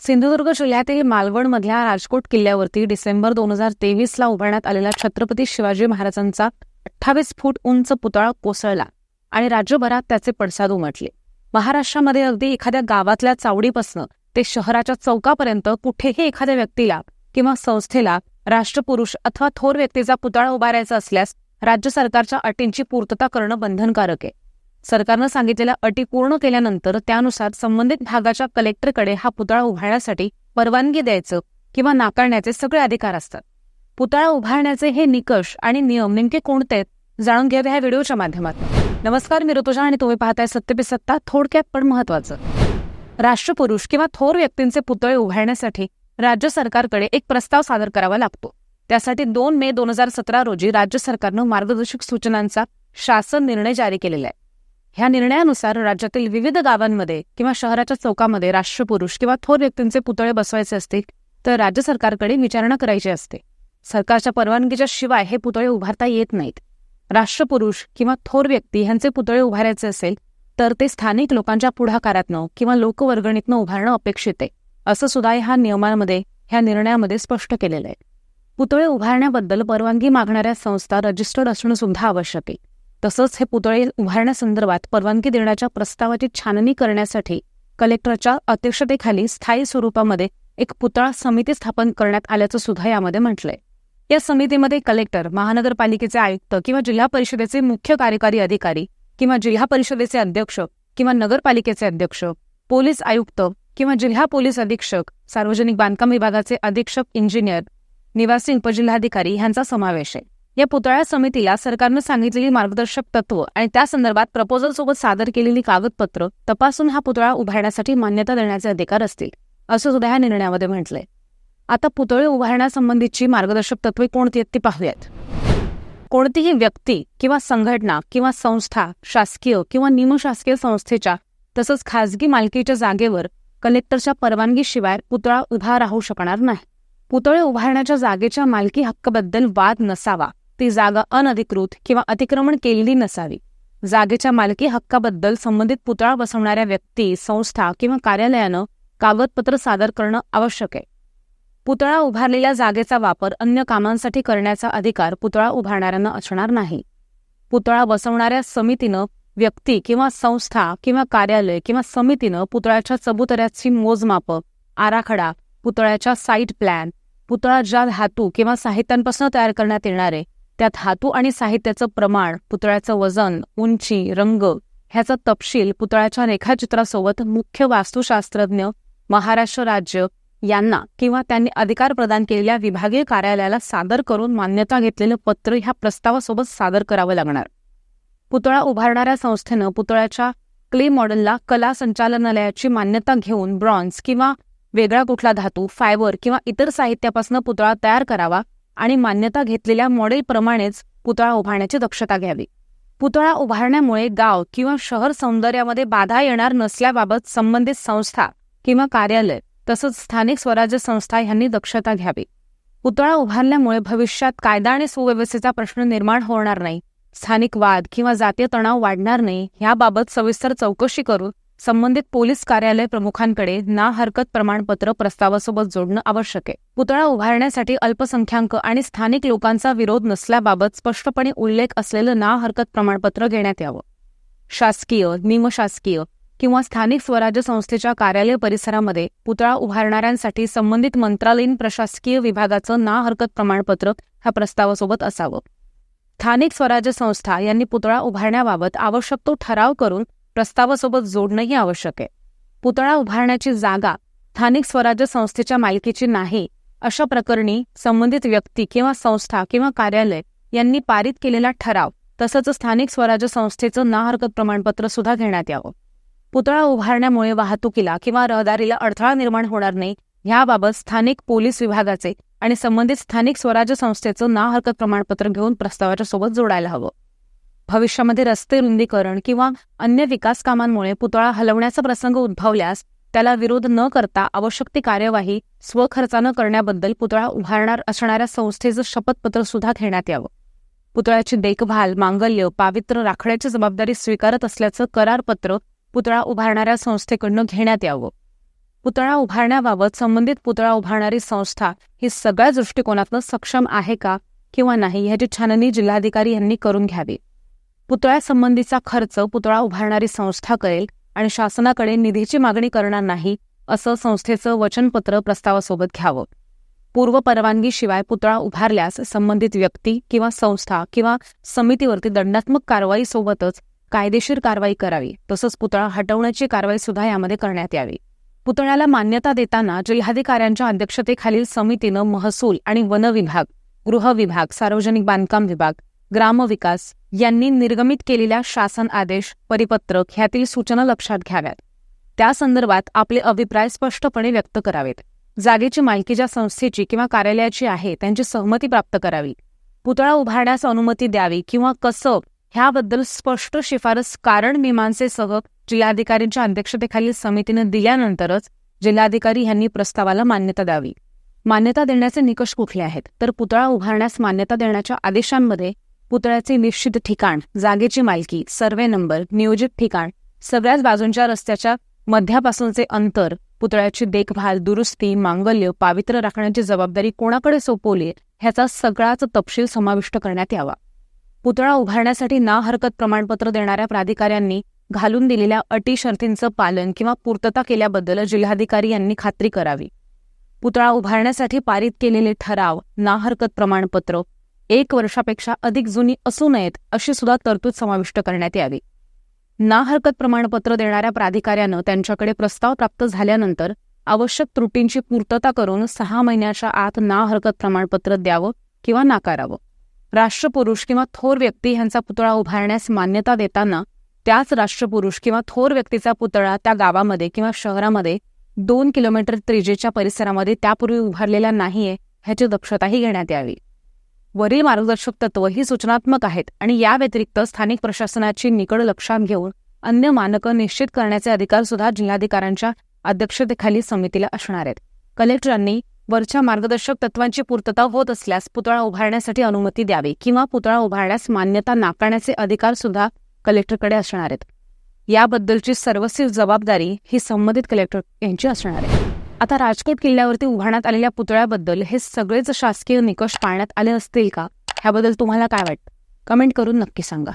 सिंधुदुर्ग जिल्ह्यातील मालवणमधल्या राजकोट किल्ल्यावरती डिसेंबर दोन हजार तेवीसला उभारण्यात आलेला छत्रपती शिवाजी महाराजांचा अठ्ठावीस फूट उंच पुतळा कोसळला आणि राज्यभरात त्याचे पडसाद उमटले. महाराष्ट्रामध्ये अगदी एखाद्या गावातल्या चावडीपासनं ते शहराच्या चौकापर्यंत कुठेही एखाद्या व्यक्तीला किंवा संस्थेला राष्ट्रपुरुष अथवा थोर व्यक्तीचा पुतळा उभारायचा असल्यास राज्य सरकारच्या अटींची पूर्तता करणं बंधनकारक आहे. सरकारनं सांगितलेल्या अटी पूर्ण केल्यानंतर त्यानुसार संबंधित भागाच्या कलेक्टरकडे हा पुतळा उभारण्यासाठी परवानगी द्यायचं किंवा नाकारण्याचे सगळे अधिकार असतात. पुतळा उभारण्याचे हे निकष आणि नियम नेमके कोणते आहेत जाणून घ्यावे ह्या व्हिडिओच्या माध्यमातून नमस्कार मी ऋतुजा आणि तुम्ही पाहताय सत्यपी सत्ता थोडक्यात पण महत्वाचं राष्ट्रपुरुष किंवा थोर व्यक्तींचे पुतळे उभारण्यासाठी राज्य सरकारकडे एक प्रस्ताव सादर करावा लागतो. त्यासाठी दोन मे दोन हजार सतरा रोजी राज्य सरकारनं मार्गदर्शक सूचनांचा शासन निर्णय जारी केलेला आहे. ह्या निर्णयानुसार राज्यातील विविध गावांमध्ये किंवा शहराच्या चौकामध्ये राष्ट्रपुरुष किंवा थोर व्यक्तींचे पुतळे बसवायचे असतील तर राज्य सरकारकडे विचारणा करायची असते. सरकारच्या परवानगीच्या शिवाय हे पुतळे उभारता येत नाहीत. राष्ट्रपुरुष किंवा थोर व्यक्ती ह्यांचे पुतळे उभारायचे असेल तर ते स्थानिक लोकांच्या पुढाकारातनं किंवा लोकवर्गणीतनं उभारणं अपेक्षित आहे असं सुद्धा ह्या नियमांमध्ये ह्या निर्णयामध्ये स्पष्ट केलेलं आहे. पुतळे उभारण्याबद्दल परवानगी मागणाऱ्या संस्था रजिस्टर्ड असणं सुद्धा आवश्यक आहे. तसंच हे पुतळे उभारण्यासंदर्भात परवानगी देण्याच्या प्रस्तावाची छाननी करण्यासाठी कलेक्टरच्या अध्यक्षतेखाली स्थायी स्वरूपामध्ये एक पुतळा समिती स्थापन करण्यात आल्याचं सुद्धा यामध्ये म्हटलंय. या समितीमध्ये कलेक्टर महानगरपालिकेचे आयुक्त किंवा जिल्हा परिषदेचे मुख्य कार्यकारी अधिकारी किंवा जिल्हा परिषदेचे अध्यक्ष किंवा नगरपालिकेचे अध्यक्ष पोलीस आयुक्त किंवा जिल्हा पोलीस अधीक्षक सार्वजनिक बांधकाम विभागाचे अधीक्षक इंजिनियर निवासी उपजिल्हाधिकारी यांचा समावेश आहे. या पुतळ्या समितीला सरकारनं सांगितलेली मार्गदर्शक तत्व आणि त्या संदर्भात प्रपोजल सोबत सादर केलेली कागदपत्र तपासून हा पुतळा उभारण्यासाठी मान्यता देण्याचे अधिकार असतील असं सुद्धा या निर्णयामध्ये म्हटलंय. आता पुतळे उभारण्यासंबंधीची मार्गदर्शक तत्वे कोणती आहेत ती पाहूयात. कोणतीही व्यक्ती किंवा संघटना किंवा संस्था शासकीय किंवा निमशासकीय संस्थेच्या तसंच खासगी मालकीच्या जागेवर कलेक्टरच्या परवानगीशिवाय पुतळा उभा राहू शकणार नाही. पुतळे उभारण्याच्या जागेच्या मालकी हक्काबद्दल वाद नसावा ती जागा अनधिकृत किंवा अतिक्रमण केलेली नसावी. जागेच्या मालकी हक्काबद्दल संबंधित पुतळा बसवणाऱ्या व्यक्ती संस्था किंवा कार्यालयानं कागदपत्र सादर करणं आवश्यक आहे. पुतळा उभारलेल्या जागेचा वापर अन्य कामांसाठी करण्याचा अधिकार पुतळा उभारणाऱ्यांना असणार नाही. पुतळा बसवणाऱ्या समितीनं व्यक्ती किंवा संस्था किंवा कार्यालय किंवा समितीनं पुतळ्याच्या चबुतऱ्याची मोजमाप आराखडा पुतळ्याच्या साईट प्लॅन पुतळा ज्या धातू किंवा साहित्यांपासून तयार करण्यात येणारे त्या धातू आणि साहित्याचं प्रमाण पुतळ्याचं वजन उंची रंग ह्याचा तपशील पुतळ्याच्या रेखाचित्रासोबत मुख्य वास्तुशास्त्रज्ञ महाराष्ट्र राज्य यांना किंवा त्यांनी अधिकार प्रदान केलेल्या विभागीय कार्यालयाला सादर करून मान्यता घेतलेलं पत्र ह्या प्रस्तावासोबत सादर करावं लागणार. पुतळा उभारणाऱ्या संस्थेनं पुतळ्याच्या क्ले मॉडेलला कला संचालनालयाची मान्यता घेऊन ब्रॉन्झ किंवा वेगळा कुठला धातू फायबर किंवा इतर साहित्यापासून पुतळा तयार करावा आणि मान्यता घेतलेल्या मॉडेलप्रमाणेच पुतळा उभारण्याची दक्षता घ्यावी. पुतळा उभारण्यामुळे गाव किंवा शहर सौंदर्यामध्ये बाधा येणार नसल्याबाबत संबंधित संस्था किंवा कार्यालय तसंच स्थानिक स्वराज्य संस्था यांनी दक्षता घ्यावी. पुतळा उभारल्यामुळे भविष्यात कायदा आणि सुव्यवस्थेचा प्रश्न निर्माण होणार नाही. स्थानिक वाद किंवा जातीय तणाव वाढणार नाही याबाबत सविस्तर चौकशी करून संबंधित पोलीस कार्यालय प्रमुखांकडे ना हरकत प्रमाणपत्र प्रस्तावासोबत जोडणं आवश्यक आहे. पुतळा उभारण्यासाठी अल्पसंख्याक आणि स्थानिक लोकांचा विरोध नसल्याबाबत स्पष्टपणे उल्लेख असलेलं ना हरकत प्रमाणपत्र घेण्यात यावं. शासकीय निमशासकीय किंवा स्थानिक स्वराज्य संस्थेच्या कार्यालय परिसरामध्ये पुतळा उभारणाऱ्यांसाठी संबंधित मंत्रालयीन प्रशासकीय विभागाचं ना हरकत प्रमाणपत्र ह्या प्रस्तावासोबत असावं. स्थानिक स्वराज्य संस्था यांनी पुतळा उभारण्याबाबत आवश्यक तो ठराव करून प्रस्तावासोबत जोडणंही आवश्यक आहे. पुतळा उभारण्याची जागा स्थानिक स्वराज्य संस्थेच्या मालकीची नाही अशा प्रकरणी संबंधित व्यक्ती किंवा संस्था किंवा कार्यालय यांनी पारित केलेला ठराव तसंच स्थानिक स्वराज्य संस्थेचं ना हरकत प्रमाणपत्र सुद्धा घेण्यात यावं. पुतळा उभारण्यामुळे वाहतुकीला किंवा रहदारीला अडथळा निर्माण होणार नाही ह्याबाबत स्थानिक पोलीस विभागाचे आणि संबंधित स्थानिक स्वराज्य संस्थेचं ना हरकत प्रमाणपत्र घेऊन प्रस्तावाच्या सोबत जोडायला हवं. भविष्यामध्ये रस्ते रुंदीकरण किंवा अन्य विकास कामांमुळे पुतळा हलवण्याचा प्रसंग उद्भवल्यास त्याला विरोध न करता आवश्यक ती कार्यवाही स्वखर्चानं करण्याबद्दल पुतळा उभारणार असणाऱ्या संस्थेचं शपथपत्र सुद्धा घेण्यात यावं. पुतळ्याची देखभाल मांगल्य पावित्र्य राखण्याची जबाबदारी स्वीकारत असल्याचं करारपत्र पुतळा उभारणाऱ्या संस्थेकडनं घेण्यात यावं. पुतळा उभारण्याबाबत संबंधित पुतळा उभारणारी संस्था ही सगळ्या दृष्टिकोनातनं सक्षम आहे का किंवा नाही ह्याची छाननी जिल्हाधिकारी यांनी करून घ्यावी. पुतळ्यासंबंधीचा खर्च पुतळा उभारणारी संस्था करेल आणि शासनाकडे निधीची मागणी करणार नाही असं संस्थेचं वचनपत्र प्रस्तावासोबत घ्यावं. पूर्व परवानगीशिवाय पुतळा उभारल्यास संबंधित व्यक्ती किंवा संस्था किंवा समितीवरती दंडात्मक कारवाईसोबतच कायदेशीर कारवाई करावी तसंच पुतळा हटवण्याची कारवाई सुद्धा यामध्ये करण्यात यावी. पुतळ्याला मान्यता देताना जिल्हाधिकाऱ्यांच्या अध्यक्षतेखालील समितीनं महसूल आणि वन विभाग गृह विभाग सार्वजनिक बांधकाम विभाग ग्रामविकास यांनी निर्गमित केलेल्या शासन आदेश परिपत्रक ह्यातील सूचना लक्षात घ्याव्यात. त्या संदर्भात आपले अभिप्राय स्पष्टपणे व्यक्त करावेत. जागेची मालकी ज्या संस्थेची किंवा कार्यालयाची आहे त्यांची सहमती प्राप्त करावी. पुतळा उभारण्यास अनुमती द्यावी किंवा कसं ह्याबद्दल स्पष्ट शिफारस कारण मीमांसेसह जिल्हाधिकाऱ्यांच्या अध्यक्षतेखालील समितीनं दिल्यानंतरच जिल्हाधिकारी यांनी प्रस्तावाला मान्यता द्यावी. मान्यता देण्याचे निकष कुठले आहेत? तर पुतळा उभारण्यास मान्यता देण्याच्या आदेशांमध्ये पुतळ्याचे निश्चित ठिकाण जागेची मालकी सर्वे नंबर नियोजित ठिकाण सगळ्याच बाजूंच्या रस्त्याच्या मध्यापासूनचे अंतर पुतळ्याची देखभाल दुरुस्ती मांगल्य पावित्र्य राखण्याची जबाबदारी कोणाकडे सोपवली ह्याचा सगळाच तपशील समाविष्ट करण्यात यावा. पुतळा उभारण्यासाठी ना हरकत प्रमाणपत्र देणाऱ्या प्राधिकाऱ्यांनी घालून दिलेल्या अटी शर्तींचं पालन किंवा पूर्तता केल्याबद्दल जिल्हाधिकारी यांनी खात्री करावी. पुतळा उभारण्यासाठी पारित केलेले ठराव ना हरकत प्रमाणपत्र एक वर्षापेक्षा अधिक जुनी असू नयेत अशी सुद्धा तरतूद समाविष्ट करण्यात यावी. ना हरकत प्रमाणपत्र देणाऱ्या प्राधिकाऱ्यानं त्यांच्याकडे प्रस्ताव प्राप्त झाल्यानंतर आवश्यक त्रुटींची पूर्तता करून सहा महिन्याच्या आत ना हरकत प्रमाणपत्र द्यावं किंवा नाकारावं. राष्ट्रपुरुष किंवा थोर व्यक्ती यांचा पुतळा उभारण्यास मान्यता देताना त्याच राष्ट्रपुरुष किंवा थोर व्यक्तीचा पुतळा त्या गावामध्ये किंवा शहरामध्ये दोन किलोमीटर त्रिजेच्या परिसरामध्ये त्यापूर्वी उभारलेला नाहीये ह्याची दक्षताही घेण्यात यावी. वरील मार्गदर्शक तत्व ही सूचनात्मक आहेत आणि या व्यतिरिक्त स्थानिक प्रशासनाची निकड लक्षात घेऊन अन्य मानकं निश्चित करण्याचे अधिकार सुद्धा जिल्हाधिकाऱ्यांच्या अध्यक्षतेखाली समितीला असणार आहेत. कलेक्टरांनी वरच्या मार्गदर्शक तत्वांची पूर्तता होत असल्यास पुतळा उभारण्यासाठी अनुमती द्यावी किंवा पुतळा उभारण्यास मान्यता नाकारण्याचे अधिकार सुद्धा कलेक्टरकडे असणार आहेत. याबद्दलची सर्वस्वी जबाबदारी ही संबंधित कलेक्टर यांची असणार आहे. आता राजकोट किल्ल्यावरती उभारण्यात आलेल्या पुतळ्याबद्दल हे सगळेच शासकीय निकष पाळण्यात आले असतील का? ह्याबद्दल तुम्हाला काय वाटतं? कमेंट करून नक्की सांगा.